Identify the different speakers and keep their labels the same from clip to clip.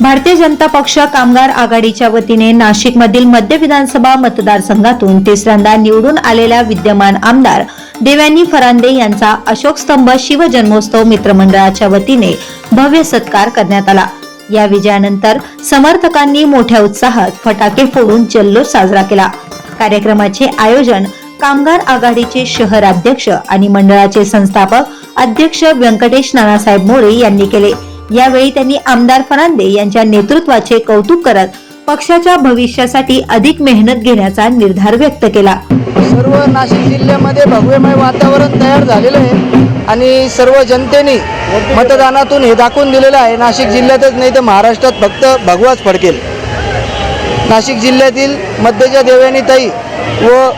Speaker 1: भारतीय जनता पक्ष कामगार आघाडीच्या वतीने नाशिकमधील मध्य विधानसभा मतदारसंघातून तिसऱ्यांदा निवडून आलेल्या विद्यमान आमदार देव्यानी फरांदे यांचा अशोक स्तंभ शिवजन्मोत्सव मित्रमंडळाच्या वतीने भव्य सत्कार करण्यात आला. या विजयानंतर समर्थकांनी मोठ्या उत्साहात फटाके फोडून जल्लोष साजरा केला. कार्यक्रमाचे आयोजन कामगार आघाडीचे शहर अध्यक्ष आणि मंडळाचे संस्थापक अध्यक्ष व्यंकटेश नानासाहेब मोरे यांनी केले. यावेळी त्यांनी आमदार फरांदे यांच्या नेतृत्वाचे कौतुक करत पक्षाच्या भविष्यासाठी अधिक मेहनत घेण्याचा निर्धार व्यक्त केला.
Speaker 2: सर्व नाशिक जिल्ह्यामध्ये भव्यमय वातावरण तयार झालेलं आहे आणि सर्व जनतेने मतदानातून हे दाखवून दिलेलं आहे नाशिक जिल्ह्यातच नाही तर महाराष्ट्रात फक्त भगवाच फडकेल. नाशिक जिल्ह्यातील मध्यच्या देव्यानी ताई व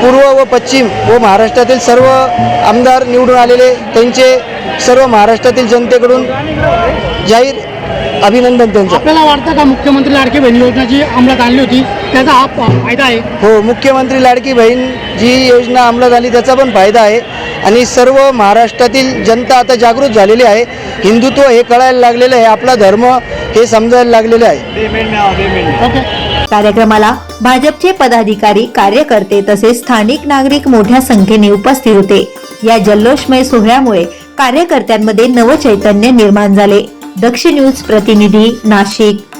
Speaker 2: पूर्व व पश्चिम व महाराष्ट्रातील सर्व आमदार निवडून आलेले त्यांचे सर्व महाराष्ट्रातील जनतेकडून जाहीर अभिनंदन त्यांचं.
Speaker 3: आपल्याला वाटतं का मुख्यमंत्री लाडकी बहीण योजना जी अंमलात आणली होती त्याचा हा फायदा आहे?
Speaker 2: हो मुख्यमंत्री लाडकी बहीण जी योजना अंमलात आली त्याचा पण फायदा आहे. आणि सर्व महाराष्ट्रातील जनता आता जागृत झालेली आहे. हिंदुत्व हे कळायला लागलेलं आहे. आपला धर्म हे समजायला लागलेलं आहे.
Speaker 3: ओके.
Speaker 1: कार्यक्रमाला भाजपचे पदाधिकारी कार्यकर्ते तसेच स्थानिक नागरिक मोठ्या संख्येने उपस्थित होते. या जल्लोषमय सोहळ्यामुळे कार्यकर्त्यांमध्ये नवचैतन्य निर्माण झाले. दक्ष न्यूज प्रतिनिधी नाशिक.